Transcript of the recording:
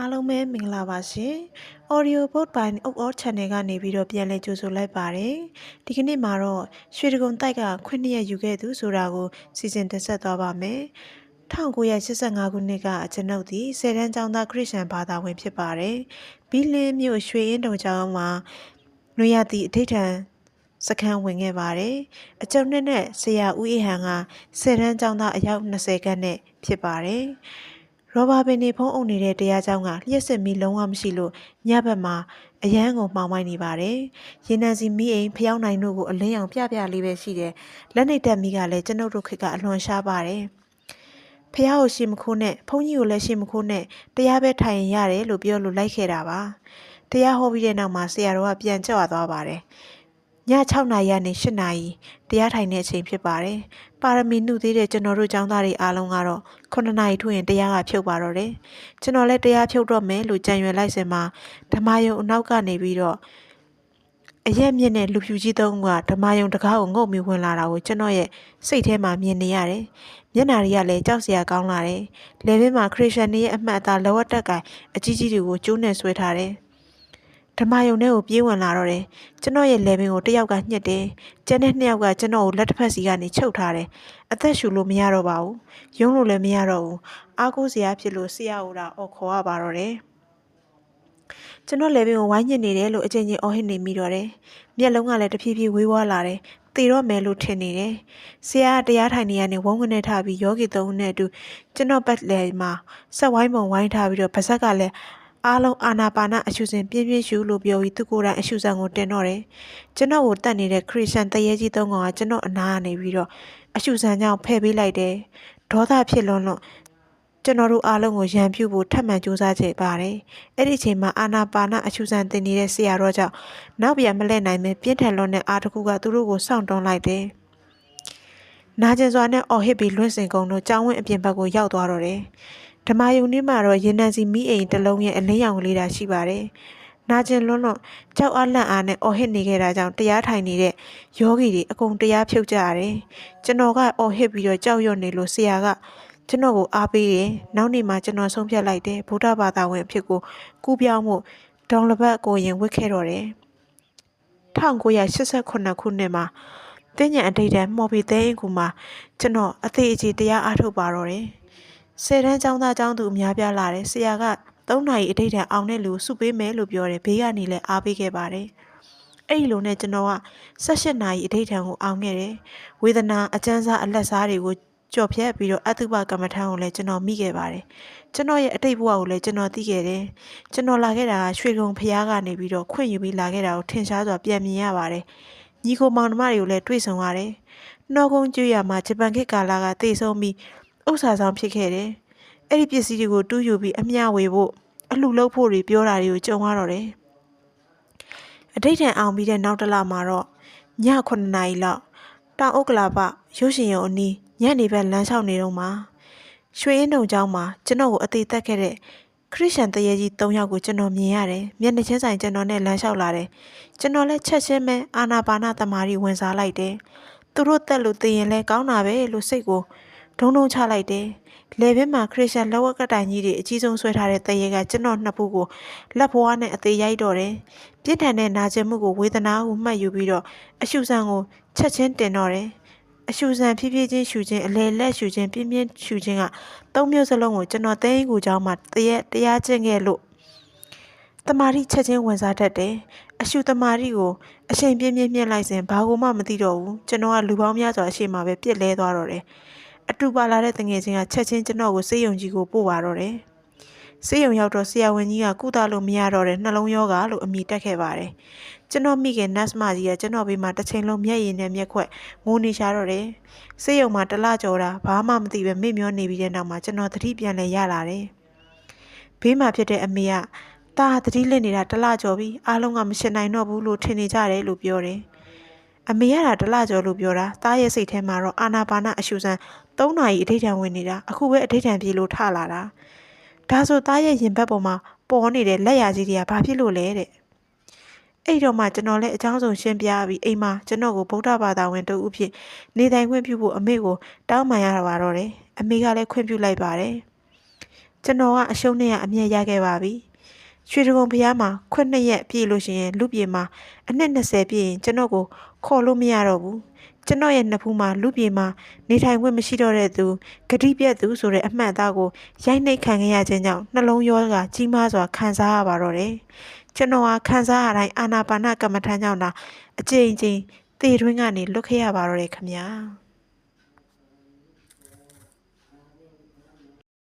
အားလုံးပဲမင်္ဂလာပါရှင် Audio Book by Oak Channel ကနေပြီးတော့ပြန်လည်ကြိုဆိုလိုက်ပါတယ်ဒီကနေ့မှာတော့ရွှေဒဂုံတိုက်ကခွင့်ရက်ယူခဲ့သူဆိုတာကိုစီစဉ်တင်ဆက်သွားပါမယ်1985ခုနှစ်ကအကျွန်ုပ်ဒီဆယ်တန်းကျောင်းသားခရစ်ယာန်ဘာသာဝင်ဖြစ်ပါတယ်ဘီလင်းမြို့ရွှေအင်းတုံကျောင်းမှာနွေရသည့်အထိတ်ထန်စခန်းဝင်ခဲ့ပါတယ်အကျုံနှစ်နဲ့ဆရာဦးအေဟန်ကဆယ်တန်းကျောင်းသားအယောက်20ခန့်နဲ့ဖြစ်ပါတယ် ရောဘာပင်နေဖုံးအုပ်နေတဲ့တရားကြောင်းကလျှက်စစ်မီလုံးဝမရှိလို့ညဘက်မှာအရန်ကိုမှောင်မိုက်နေပါတယ်။ရင်နံစီမီးအိမ်ဖျောင်းနိုင်တို့ကိုအလင်းအောင်ပြပြလေးပဲရှိတယ်။လက်နေတက်မီးကလည်းကျွန်ုပ်တို့ခေတ်ကအလွန်ရှားပါတယ်။ဖះကိုရှိမခိုးနဲ့ဖုန်းကြီးကိုလည်းရှိမခိုးနဲ့တရားပဲထိုင်ရင်ရတယ်လို့ပြောလို့လိုက်ခဲ့တာပါ။တရားဟောပြီးတဲ့နောက်မှာဆရာတော်ကပြန်ကြွသွားပါတယ်။ည 6နာရီကနေ8နာရီတရားထိုင်တဲ့အချိန်ဖြစ်ပါတယ်။ပါရမီနှုတ်သေးတဲ့ကျွန်တော်တို့ចောင်းသားတွေအားလုံးကတော့9နာရီထို့ရင်တရားကဖြုတ်ပါတော့တယ်။ကျွန်တော်လည်းတရားဖြုတ်တော့မယ်လို့ကြံရွယ်လိုက်စင်မှာဓမ္မယုံအနောက်ကနေပြီးတော့အရက်မြင့်တဲ့လူဖြူကြီးသုံးကဓမ္မယုံတကားကိုငုတ်မိဝင်လာတာကိုကျွန်တော်ရဲ့စိတ်ထဲမှာမြင်နေရတယ်။မျက်နာတွေကလည်းကြောက်စရာကောင်းလာတယ်။လေဘင်းမှာခရစ်ယာန်တွေရဲ့အမှတ်အသားလောဝတ်တက်ကိုင်အကြီးကြီးတွေကိုကျိုးနဲ့ဆွဲထားတယ်။ ဓမ္မယုံထဲကိုပြေးဝင်လာတော့တယ်ကျွန်တော်ရဲ့လေပင်ကိုတယောက်ကညှစ်တယ်ကျန်တဲ့နှစ်ယောက်ကကျွန်တော်ကိုလက်တစ်ဖက်စီကနေချုပ်ထားတယ်အသက်ရှူလို့မရတော့ပါဘူးရုံးလို့လည်းမရတော့ဘူးအားကိုးစရာဖြစ်လို့ဆရာဦးတာအော်ခေါ်ရပါတော့တယ်ကျွန်တော်လေပင်ကိုဝိုင်းညစ်နေတယ်လို့အချင်းချင်းအော်ဟစ်နေမိတော့တယ်မျက်လုံးကလည်းတဖြည်းဖြည်းဝေးဝါးလာတယ်တည်တော့မယ်လို့ထင်နေတယ်။ဆရာကတရားထိုင်နေရနေဝုန်းကနေထားပြီးယောဂီသုံးဦးနဲ့အတူကျွန်တော်ပတ်လေမှာဆက်ဝိုင်းပုံဝိုင်းထားပြီးတော့ဗဇက်ကလည်း အားလုံးအာနာပါနအရှုစဉ်ပြင်းပြင်းရှုလို့ပြောပြီးသူကိုယ်တိုင်အရှုဆံကိုတင်တော့တယ်ကျွန်တော်ကိုတတ်နေတဲ့ခရစ်ယာန်တရေကြီးသုံးကောင်ကကျွန်တော်အနာကနေပြီးတော့အရှုဆံကြောင့်ဖယ်ပေးလိုက်တယ်ဒေါသဖြစ်လွန်းလို့ကျွန်တော်တို့အားလုံးကိုရန်ပြုဖို့ထပ်မံကြိုးစားကြပါတယ်။အဲ့ဒီအချိန်မှာအာနာပါနအရှုဆန်တင်နေတဲ့ဆရာတော်ကြောင့်နောက်ပြန်မလဲနိုင်ပဲပြင်းထန်လွန်းတဲ့အားတစ်ခုကသူတို့ကိုစောင့်တွန်းလိုက်တယ်။နာကျင်စွာနဲ့အော်ဟစ်ပြီးလွင့်စင်ကုန်းတို့ကျောင်းဝင်းအပြင်ဘက်ကိုရောက်သွားတော့တယ်။ ဓမ္မယုံနေ့မှာတော့ရေနံစီမိအိမ်တစ်လုံးရဲ့အလင်းရောင်လေးတာရှိပါတယ်။နာကျင်လွန်းလွန်းကြောက်အားလန့်အားနဲ့အော်ဟစ်နေခဲ့တာကြောင့်တရားထိုင်နေတဲ့ယောဂီတွေအကုန်တရားဖြုတ်ကြရတယ်။ကျွန်တော်ကအော်ဟစ်ပြီးတော့ကြောက်ရွံ့နေလို့ဆရာကကျွန်တော်ကိုအားပေးတယ်။နောက်နေ့မှာကျွန်တော်ဆုံးဖြတ်လိုက်တယ်ဗုဒ္ဓဘာသာဝင်အဖြစ်ကိုကူးပြောင်းမှုဒေါန်လဘတ်ကိုရင်ဝစ်ခဲ့တော့တယ်။1989ခုနှစ်မှာတင်းညံအတိတ်တန်းမော်ဘီသိန်းကူမှာကျွန်တော်အသေးအကြီးတရားအားထုတ်ပါတော့တယ်။ ဆယ်တန်းចောင်းသားចောင်းသူအများပြားလာတယ်ဆရာက၃နာရီအထိတ်တန်အောင်တဲ့လူစုပေးမယ်လို့ပြောတယ်ဘေးကနေလည်းအားပေးခဲ့ပါတယ်အဲ့ဒီလိုနဲ့ကျွန်တော်က18နာရီအထိတ်ထန်ကိုအောင်ခဲ့တယ်ဝေဒနာအကျဉ်းစားအလက်စားတွေကိုကြော်ဖြတ်ပြီးတော့အတုပကမ္မထံကိုလည်းကျွန်တော်မိခဲ့ပါတယ်ကျွန်တော်ရဲ့အတိတ်ဘဝကိုလည်းကျွန်တော်သိခဲ့တယ်ကျွန်တော်လာခဲ့တာကရွှေကုံဖျားကနေပြီးတော့ခွင့်ယူပြီးလာခဲ့တာကိုထင်ရှားစွာပြန်မြင်ရပါတယ်ညီကိုမောင်နှမတွေကိုလည်းတွေ့ဆုံရတယ်နှောကုန်းကျွေးရမှာဂျပန်ခေတ်ကာလကတည်ဆုံးပြီး ဥစ္စာဆောင်ဖြစ်ခဲ့တယ်။အဲ့ဒီပစ္စည်းတွေကိုတူးယူပြီးအမျှဝေဖို့အလှလုပ်ဖို့တွေပြောတာတွေကိုကြုံရတော့တယ်။အတိတ်ထန်အောင်ပြီးတဲ့နောက်တစ်လမှာတော့ည9နာရီလောက်တောင်ဥက္ကလာပရုပ်ရှင်ရုံအနီးညနေဘက်လမ်းလျှောက်နေတော့မှရွှေအင်းတုံကျောင်းမှာကျွန်တော်ကိုအသေးသက်ခဲ့တဲ့ခရစ်ယာန်တရေကြီး၃ယောက်ကိုကျွန်တော်မြင်ရတယ်။မျက်နှာချင်းဆိုင်ကျွန်တော်နဲ့လမ်းလျှောက်လာတယ်။ကျွန်တော်လည်းချက်ချင်းပဲအာနာပါနာတမာရီဝင်စားလိုက်တယ်။သူတို့တက်လို့သိရင်လဲကောင်းတာပဲလို့စိတ်ကို ဒုံဒုံချလိုက်တယ်။လေဘင်းမှာခရစ်ယာန်လက်ဝက်ကတိုင်ကြီးတွေအကြီးဆုံးဆွဲထားတဲ့တရေကကျွန်တော်နှစ်ဖူးကိုလက်ဘွားနဲ့အသေးရိုက်တော့တယ်။ပြစ်ထန်တဲ့နာကျင်မှုကိုဝေဒနာဟုမှတ်ယူပြီးတော့အရှုဆန်ကိုချက်ချင်းတင်တော့တယ်။အရှုဆန်ဖြည်းဖြည်းချင်းရှူခြင်းအလေလက်ရှူခြင်းပြင်းပြင်းရှူခြင်းကသုံးမျိုးစလုံးကိုကျွန်တော်သိန်းကိုကြောင်းမှာတရက်တရားကျင့်ခဲ့လို့တမာရီချက်ချင်းဝင်စားတတ်တယ်။အရှုတမာရီကိုအချိန်ပြင်းပြင်းမြင့်လိုက်စဉ်ဘာကိုမှမသိတော့ဘူး။ကျွန်တော်ကလူပေါင်းများစွာအရှိမပဲပြစ်လဲသွားတော့တယ်။ အတူပါလာတဲ့တငယ်ချင်းကချက်ချင်းကျွန်တော်ကိုစေးရုံကြီးကိုပို့ပါတော့တယ်။စေးရုံရောက်တော့ဆရာဝန်ကြီးကကုသလို့မရတော့တဲ့နှလုံးရောဂါလို့အမည်တက်ခဲ့ပါတယ်။ကျွန်တော်မိခင်နတ်မကြီးကကျွန်တော်ဘေးမှာတစ်ချိန်လုံးမျက်ရည်နဲ့မျက်ခွက်ငိုနေရှာတော့တယ်။စေးရုံမှာတလကြော်တာဘာမှမသိပဲမေ့မျောနေပြီးတဲ့နောက်မှာကျွန်တော်သတိပြန်လဲရလာတယ်။ဘေးမှာဖြစ်တဲ့အမေကတာသတိလစ်နေတာတလကြော်ပြီးအားလုံးကမရှင်နိုင်တော့ဘူးလို့ထင်နေကြတယ်လို့ပြောတယ်။ အမေရတာတလကျော်လို့ပြောတာတားရဲ့စိတ်ထဲမှာတော့အာနာပါနအရှုစံ၃နာရီအထိတ်ထန်ဝင်နေတာအခုပဲအထိတ်ထန်ပြေလို့ထလာတာဒါဆိုတားရဲ့ရင်ဘတ်ပေါ်မှာပေါ်နေတဲ့လက်ရကြီးတွေကဘာဖြစ်လို့လဲတဲ့အဲ့တော့မှကျွန်တော်လည်းအကြောင်းစုံရှင်းပြပြီးအိမ်မှာကျွန်တော်ကိုဗုဒ္ဓဘာသာဝင်တူဦးဖြစ်နေထိုင်ခွင့်ပြုဖို့အမေကိုတောင်းပန်ရတာပါတော့တယ်အမေကလည်းခွင့်ပြုလိုက်ပါတယ်ကျွန်တော်ကအရှုံးနဲ့ကအမြတ်ရခဲ့ပါပြီ ရွှေဒဂုံဖျားမှာခွက်နှစ်ရက်ပြည့်လို့ရှိရင်လူပြေမှာအနှစ်20ပြည့်ရင်ကျွန်တော်ကိုခေါ်လို့မရတော့ဘူးကျွန်တော်ရဲ့နှစ်ဖူးမှာလူပြေမှာနေထိုင်ခွင့်မရှိတော့တဲ့သူဂတိပြတ်သူဆိုတဲ့အမှတ်အသားကိုရိုက်နှိတ်ခံခဲ့ရခြင်းကြောင့်နှလုံးရောဂါကြီးမားစွာခံစားရပါတော့တယ်ကျွန်တော်ဟာခံစားရတိုင်းအာနာပါနကမ္မထမ်းကြောင့်သာအကြိမ်ကြိမ်သေတွင်းကနေလွတ်ခဲ့ရပါတော့တယ်ခမညာ